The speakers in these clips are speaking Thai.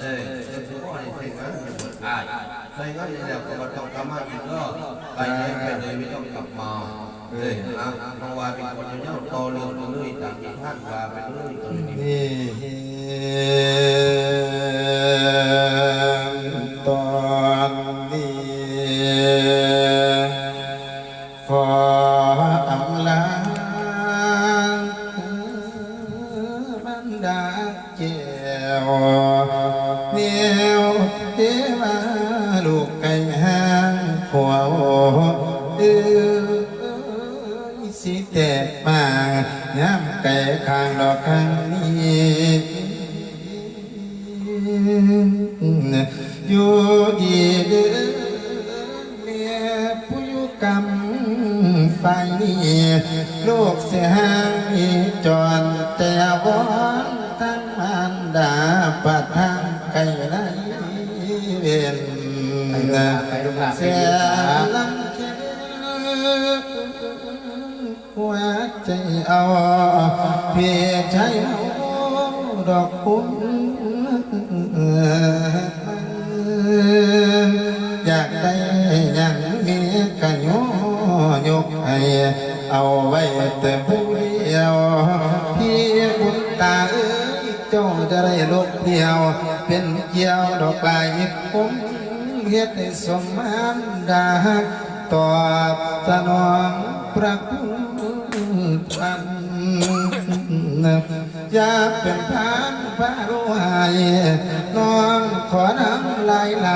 เออเจ้าพ่อให้ใส่งานอ่าใส่งานนี่แหละก็มาต้องกลับมาอีกรอบไป ข้างดอกข้างนี้อยู่ดีเด้อเมียผู้อยู่กำไฟลูกเสียหายจรแต่วอนทั้งมันดาประทางไกลไรเวียนเสียลำเค็ หัวใจเอาเพียใจเอาดอกคุณอยากได้ย่างมีกะโยยกให้เอาไว้แต่ผู้เดียวพี่คุณตาเอ้ยเจ้าจะได้ลูกเดียว เป็นเกี่ยวดอกลายผมเฮ็ดให้สมมันดาตอบสนองพระคุณ ท่านอย่าเป็นพานพระรวยน้องขอน้ำลายไหล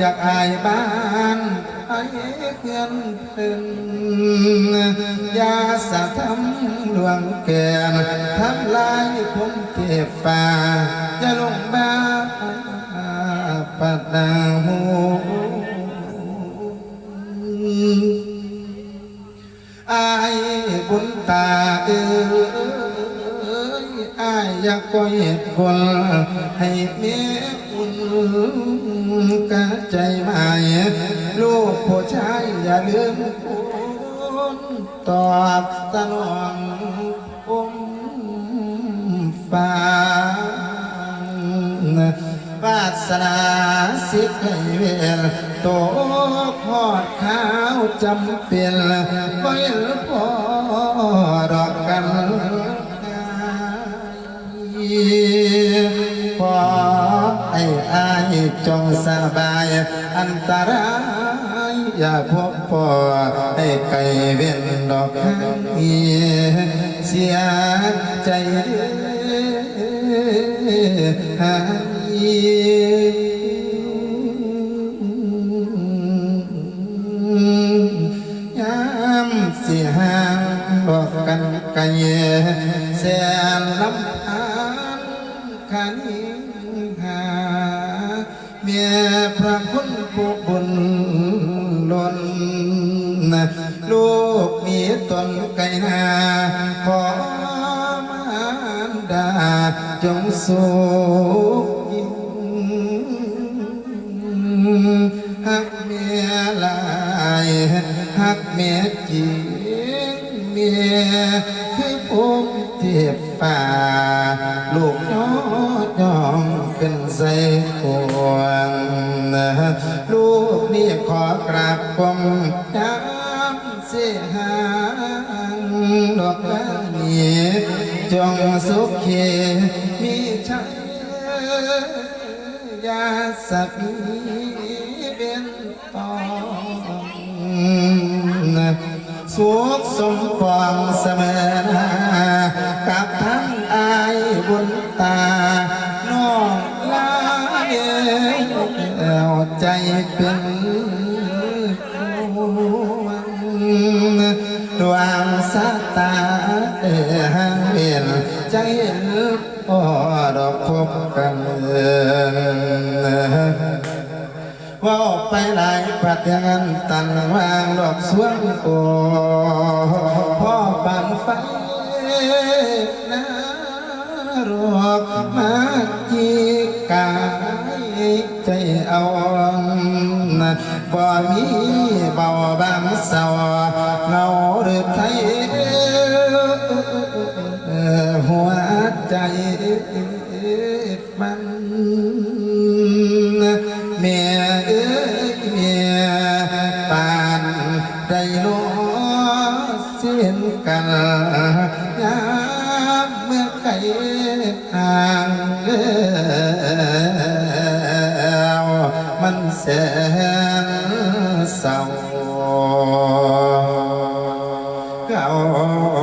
จากอายบ้านไอ้เพื่อนเพิ่นอย่าสะทำดวงแก่นทำลายผมเก็บฟ้าอย่าลงมาปัดดาหู อายอยกก็เหตุผลให้เมียอุ่นกะใจหมายลูกผู้ชายอย่าลืมคุณตอบสนององค์ฟ้าวาสนาสิทธิ์เวลโตพอดข้าวจำเป็นบ่เห็นพอดอกกัน จงสบาย อันตรายอย่าพบพอให้ไกลเว้นดอกเสียใจเด้อยามสิหางบอกกันไกลแสนลำ มียพระคุณผู้บุญล้นลูกมีตนไกนาขอมารดาจงสุขยิ่งฮักเมียลายฮักเมียจริงเมียคือผมเทียบฟ้าลูกน้อยยอมขึ้นใส่คว กราบความน้ำเสียหางดอกไม้นี้จงสุขีมีชัยยาสักเป็นตองสุขสมปองเสมอกับทั้งอายบุญตาน้องลายเอาใจเป็น สาตาเอ่เห็นใจเห็นพอดอกพบกันว่าไปหลายปัดยังตันวางดอกสวงโอพ่อปันไฟนารอกมาจีกายใจเอาบ่มีเบาบางเศร้าเงาหรือไทย มันเมียเอ้ยเมียปานได้โนเส้นกันยามเมื่อไก่ห่างแล้วมันแสนเศร้าเ